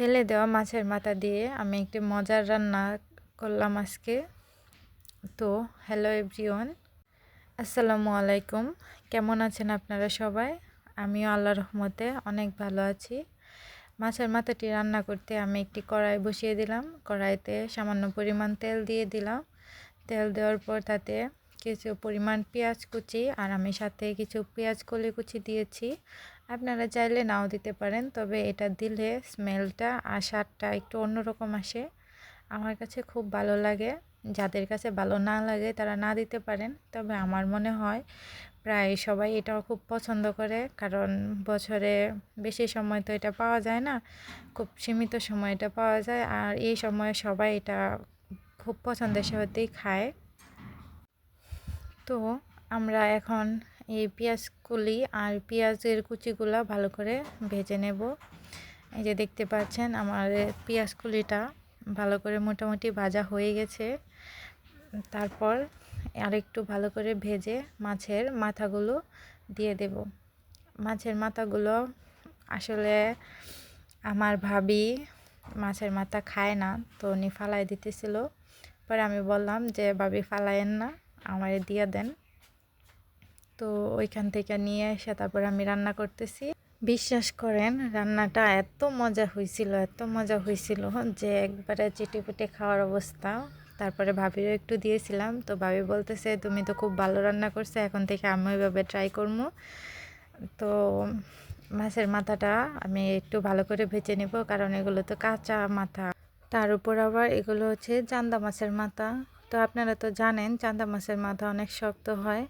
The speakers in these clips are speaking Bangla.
ফেলে দেওয়া মাছের মাথা দিয়ে আমি একটি মজার রান্না করলাম আজকে। তো হ্যালো এভরিওয়ান আসসালামু আলাইকুম। কেমন আছেন আপনারা সবাই? আমিও আল্লাহ রহমতে অনেক ভালো আছি। মাছের মাথাটি রান্না করতে আমি একটি কড়াই বসিয়ে দিলাম। কড়াইতে সামান্য পরিমাণ তেল দিয়ে দিলাম। তেল দেওয়ার পর তাতে কিছু পরিমাণ পেঁয়াজ কুচি আর আমি সাথে কিছু পেঁয়াজ কলি কুচি দিয়েছি। আপনারা চাইলে নাও দিতে পারেন, তবে এটা দিলে স্মেলটা আর স্বাদটা একটু অন্যরকম আসে। আমার কাছে খুব ভালো লাগে। যাদের কাছে ভালো না লাগে তারা না দিতে পারেন, তবে আমার মনে হয় প্রায় সবাই এটাও খুব পছন্দ করে, কারণ বছরে বেশি সময় তো এটা পাওয়া যায় না, খুব সীমিত সময় এটা পাওয়া যায়, আর এই সময়ে সবাই এটা খুব পছন্দের সাথেই খায়। তো আমরা এখন এই পেঁয়াজ কুলি আর পেঁয়াজের কুচিগুলো ভালো করে ভেজে নেব। এই যে দেখতে পাচ্ছেন আমার পেঁয়াজ কুলিটা ভালো করে মোটামুটি ভাজা হয়ে গেছে। তারপর আরেকটু ভালো করে ভেজে মাছের মাথাগুলো দিয়ে দেব। মাছের মাথাগুলো আসলে আমার ভাবি মাছের মাথা খায় না, তো উনি ফালাই দিতেছিল। পরে আমি বললাম যে, ভাবি ফালায়েন না, আমারে দিয়ে দেন। তো ওইখান থেকে নিয়ে এসে তারপর আমি রান্না করতেছি। বিশ্বাস করেন, রান্নাটা এত মজা হয়েছিল এত মজা হয়েছিল যে একবারে চেটে খাওয়ার অবস্থা। তারপরে ভাবিরও একটু দিয়েছিলাম, তো ভাবি বলতেছে, তুমি তো খুব ভালো রান্না করছ, এখন থেকে আমি ওইভাবে ট্রাই করব তো মাছের মাথাটা আমি একটু ভালো করে ভেজে নেব, কারণ এগুলো তো কাঁচা মাথা। তার উপর আবার এগুলো হচ্ছে চান্দা মাছের মাথা। তো আপনারা তো জানেন, চান্দা মাছের মাথা অনেক শক্ত হয়।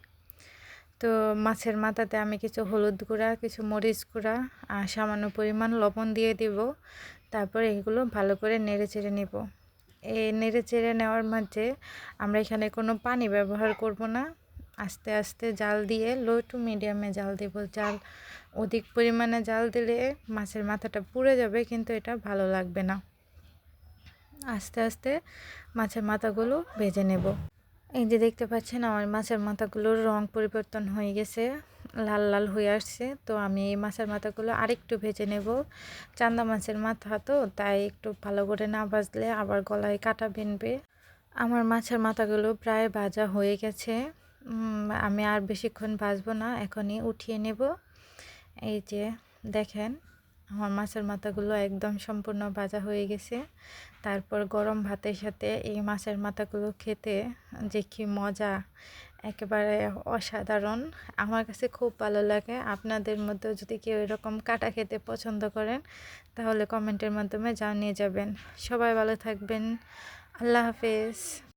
তো মাছের মাথাতে আমি কিছু হলুদ গুঁড়া, কিছু মরিচ গুঁড়া, আর সামান্য পরিমাণ লবণ দিয়ে দিব। তারপর এগুলো ভালো করে নেড়ে চেড়ে নেব। এই নেড়ে চেড়ে নেওয়ার মাঝে আমরা এখানে কোনো পানি ব্যবহার করব না। আস্তে আস্তে জাল দিয়ে লো টু মিডিয়ামে জাল দেব। জাল অধিক পরিমাণে জাল দিলে মাছের মাথাটা পুড়ে যাবে, কিন্তু এটা ভালো লাগবে না। আস্তে আস্তে মাছের মাথাগুলো ভেজে নেব। এই যে দেখতে পাচ্ছেন, আমার মাছের মাথাগুলোর রং পরিবর্তন হয়ে গেছে, লাল লাল হয়ে আসছে। তো আমি এই মাছের মাথাগুলো আরেকটু ভেজে নেব। চান্দা মাছের মাথা তো, তাই একটু ভালো করে না ভাজলে আবার গলায় কাটা বেনবে আমার মাছের মাথাগুলো প্রায় ভাজা হয়ে গেছে। আমি আর বেশিক্ষণ ভাজবো না, এখনই উঠিয়ে নেব। এই যে দেখেন আমার মাছের মাথাগুলো একদম সম্পূর্ণ ভাজা হয়ে গেছে। তারপর গরম ভাতের সাথে এই মাছের মাথাগুলো খেতে যে কি মজা, একেবারে অসাধারণ। আমার কাছে খুব ভালো লাগে। আপনাদের মধ্যে যদি কেউ এরকম কাটা খেতে পছন্দ করেন, তাহলে কমেন্টের মাধ্যমে জানিয়ে যাবেন। সবাই ভালো থাকবেন। আল্লাহ হাফেজ।